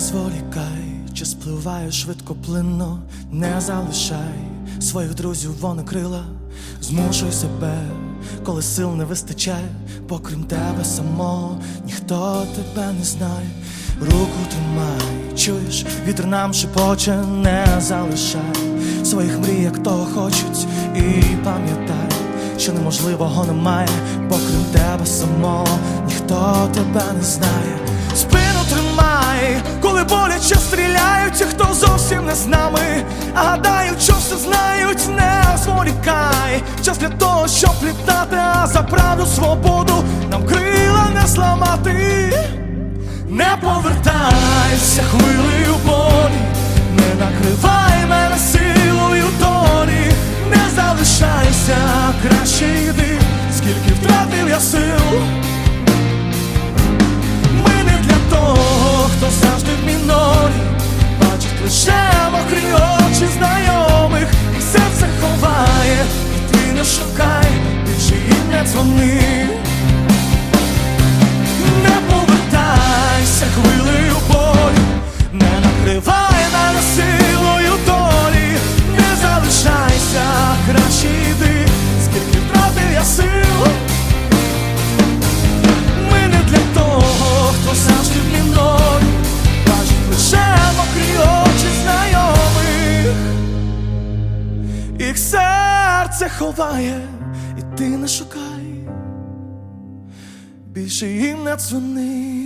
зволікай, час спливає швидко плинно, не залишай своїх друзів вони крила, змушуй себе, коли сил не вистачає, бо крім тебе самого ніхто тебе не знає. Руку тримай, чуєш, вітер нам шепоче, не залишай своїх мрій, як того хочуть, і пам'ятай, що неможливого немає, бо тебе самого ніхто тебе не знає. Боляче стріляють, ті, хто зовсім не з нами, а гадають, що все знають, не зволікай. Час для того, щоб літати, а за правду свободу нам крила не зламати. Не повертайся хвилею болі, не накривай мене силою долі, не залишайся, краще йди, скільки втратив я сил. Їм не повертайся хвилею болі, не накривай мене силою долі, не залишайся, краще йди, скільки втратив я сил. Ми не для того, хто завжди в мінорі, бачить лише мокрі очі знайомих, їх серце ховає, ти не шукай більше їм не дзвони.